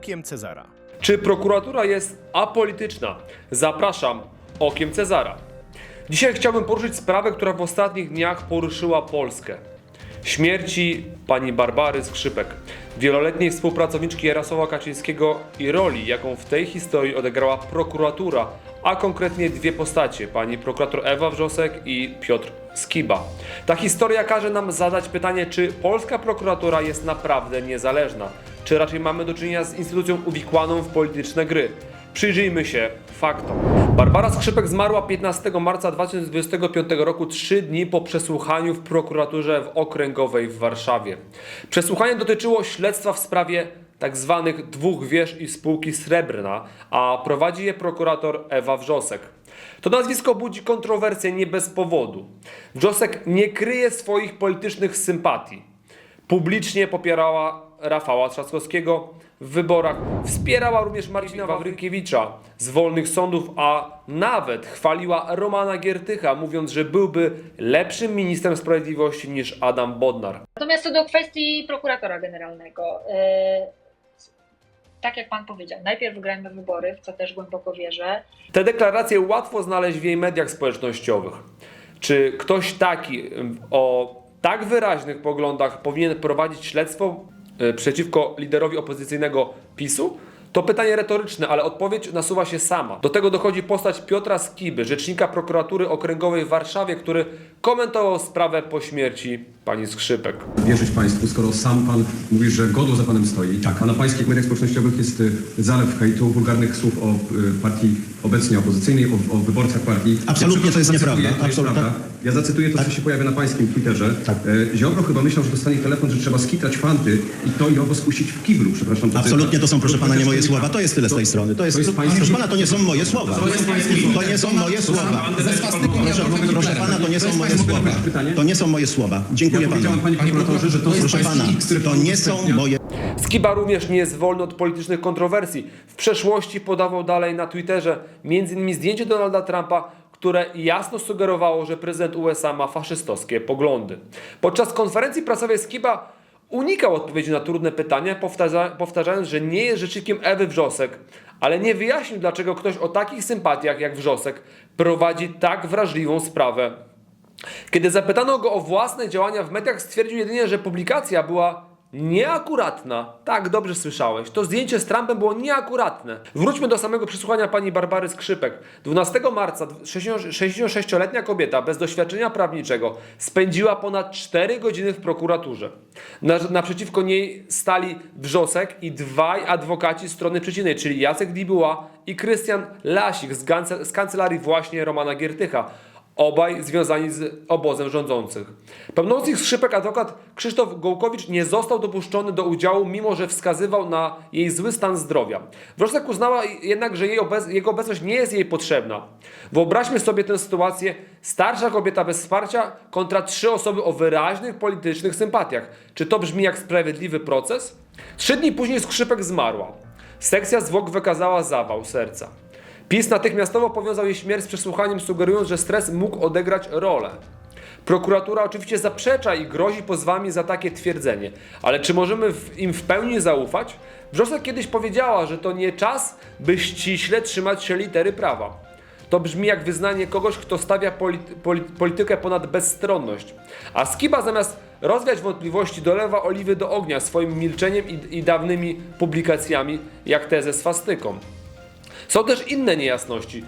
Okiem Cezara. Czy prokuratura jest apolityczna? Zapraszam okiem Cezara. Dzisiaj chciałbym poruszyć sprawę, która w ostatnich dniach poruszyła Polskę. Śmierci pani Barbary Skrzypek, wieloletniej współpracowniczki Jarosława Kaczyńskiego i roli, jaką w tej historii odegrała prokuratura, a konkretnie dwie postacie, pani prokurator Ewa Wrzosek i Piotr Skiba. Ta historia każe nam zadać pytanie, czy polska prokuratura jest naprawdę niezależna, czy raczej mamy do czynienia z instytucją uwikłaną w polityczne gry. Przyjrzyjmy się faktom. Barbara Skrzypek zmarła 15 marca 2025 roku, trzy dni po przesłuchaniu w prokuraturze w okręgowej w Warszawie. Przesłuchanie dotyczyło śledztwa w sprawie tak zwanych dwóch wież i spółki Srebrna, a prowadzi je prokurator Ewa Wrzosek. To nazwisko budzi kontrowersje nie bez powodu. Wrzosek nie kryje swoich politycznych sympatii. Publicznie popierała Rafała Trzaskowskiego w wyborach. Wspierała również Marcina Wawrykiewicza z wolnych sądów, a nawet chwaliła Romana Giertycha, mówiąc, że byłby lepszym ministrem sprawiedliwości niż Adam Bodnar. Natomiast co do kwestii prokuratora generalnego, e, tak jak pan powiedział, najpierw wygrajmy wybory, w co też głęboko wierzę. Te deklaracje łatwo znaleźć w jej mediach społecznościowych. Czy ktoś taki o tak wyraźnych poglądach powinien prowadzić śledztwo przeciwko liderowi opozycyjnego PiSu? To pytanie retoryczne, ale odpowiedź nasuwa się sama. Do tego dochodzi postać Piotra Skiby, rzecznika prokuratury okręgowej w Warszawie, który komentował sprawę po śmierci pani Skrzypek. wierzyć państwu, skoro sam pan mówi, że godło za panem stoi, a na pańskich mediach społecznościowych jest y, zalew hejtu, wulgarnych słów o y, partii obecnie opozycyjnej, o, o wyborcach partii. Absolutnie Ja to jest nieprawda. To jest Absolutnie. Ja zacytuję to, co się pojawia na pańskim Twitterze. Tak. E, Ziobro chyba myślał, że dostanie telefon, że trzeba skitrać fanty i to i owo skusić w kiblu, przepraszam. Absolutnie to są, proszę pana, nie moje słowa. To jest tyle z tej strony. To jest, to jest pański- proszę pana, to nie są moje słowa. To jest pański- To nie są moje słowa. Proszę, proszę pana, to nie są moje słowa. To nie są moje słowa. Dziękuję Ja panu. powiedziałem panie prokuratorze, że to jest Proszę pana, to nie są moje Skiba również nie jest wolny od politycznych kontrowersji. W przeszłości podawał dalej na Twitterze m.in. zdjęcie Donalda Trumpa, które jasno sugerowało, że prezydent USA ma faszystowskie poglądy. Podczas konferencji prasowej Skiba unikał odpowiedzi na trudne pytania, powtarza, powtarzając, że nie jest rzecznikiem Ewy Wrzosek, ale nie wyjaśnił, dlaczego ktoś o takich sympatiach jak Wrzosek prowadzi tak wrażliwą sprawę kiedy zapytano go o własne działania w mediach, stwierdził jedynie, że publikacja była nieakuratna. Tak, dobrze słyszałeś. To zdjęcie z Trumpem było nieakuratne. Wróćmy do samego przesłuchania pani Barbary Skrzypek. 12 marca 66-letnia kobieta bez doświadczenia prawniczego spędziła ponad 4 godziny w prokuraturze. Na, naprzeciwko niej stali Wrzosek i dwaj adwokaci strony przeciwnej, czyli Jacek Dibuła i Krystian Lasik z, z kancelarii właśnie Romana Giertycha. Obaj związani z obozem rządzących. Pełnomocnik skrzypek adwokat Krzysztof Gołkowicz nie został dopuszczony do udziału, mimo że wskazywał na jej zły stan zdrowia. Wrosek uznała jednak, że jej obec jego obecność nie jest jej potrzebna. Wyobraźmy sobie tę sytuację. Starsza kobieta bez wsparcia kontra trzy osoby o wyraźnych politycznych sympatiach. Czy to brzmi jak sprawiedliwy proces? Trzy dni później skrzypek zmarła. Sekcja zwłok wykazała zawał serca. PiS natychmiastowo powiązał jej śmierć z przesłuchaniem, sugerując, że stres mógł odegrać rolę. Prokuratura oczywiście zaprzecza i grozi pozwami za takie twierdzenie, ale czy możemy im w pełni zaufać? Wrzosek kiedyś powiedziała, że to nie czas, by ściśle trzymać się litery prawa. To brzmi jak wyznanie kogoś, kto stawia polity, poli, politykę ponad bezstronność. A Skiba zamiast rozwiać wątpliwości dolewa oliwy do ognia swoim milczeniem i, i dawnymi publikacjami, jak tezę z fastyką. Są też inne niejasności.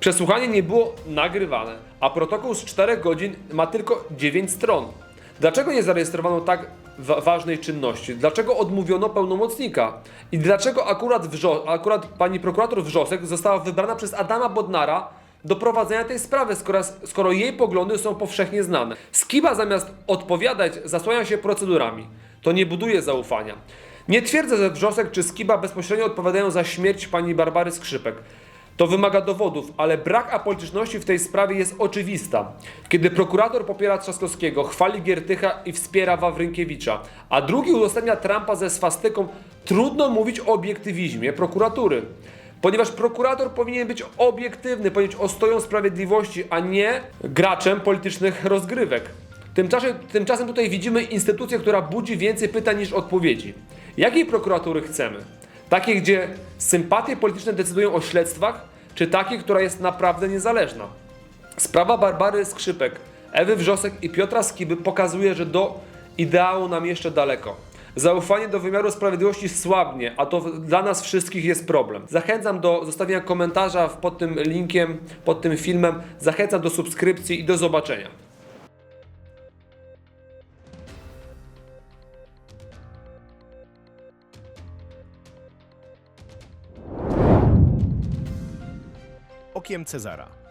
Przesłuchanie nie było nagrywane, a protokół z 4 godzin ma tylko 9 stron. Dlaczego nie zarejestrowano tak wa- ważnej czynności? Dlaczego odmówiono pełnomocnika? I dlaczego akurat, akurat pani prokurator Wrzosek została wybrana przez Adama Bodnara do prowadzenia tej sprawy, skoro, skoro jej poglądy są powszechnie znane? Skiba zamiast odpowiadać zasłania się procedurami. To nie buduje zaufania. Nie twierdzę, że Wrzosek czy Skiba bezpośrednio odpowiadają za śmierć pani Barbary Skrzypek. To wymaga dowodów, ale brak apolityczności w tej sprawie jest oczywista. Kiedy prokurator popiera Trzaskowskiego, chwali Giertycha i wspiera Wawrynkiewicza, a drugi udostępnia Trumpa ze swastyką, trudno mówić o obiektywizmie prokuratury. Ponieważ prokurator powinien być obiektywny, powinien ostoją sprawiedliwości, a nie graczem politycznych rozgrywek. Tymczasem, tymczasem tutaj widzimy instytucję, która budzi więcej pytań niż odpowiedzi. Jakiej prokuratury chcemy? Takie, gdzie sympatie polityczne decydują o śledztwach, czy takie, która jest naprawdę niezależna. Sprawa Barbary Skrzypek, Ewy Wrzosek i Piotra Skiby pokazuje, że do ideału nam jeszcze daleko. Zaufanie do wymiaru sprawiedliwości słabnie, a to dla nas wszystkich jest problem. Zachęcam do zostawienia komentarza pod tym linkiem, pod tym filmem. Zachęcam do subskrypcji i do zobaczenia. Okiem Cezara.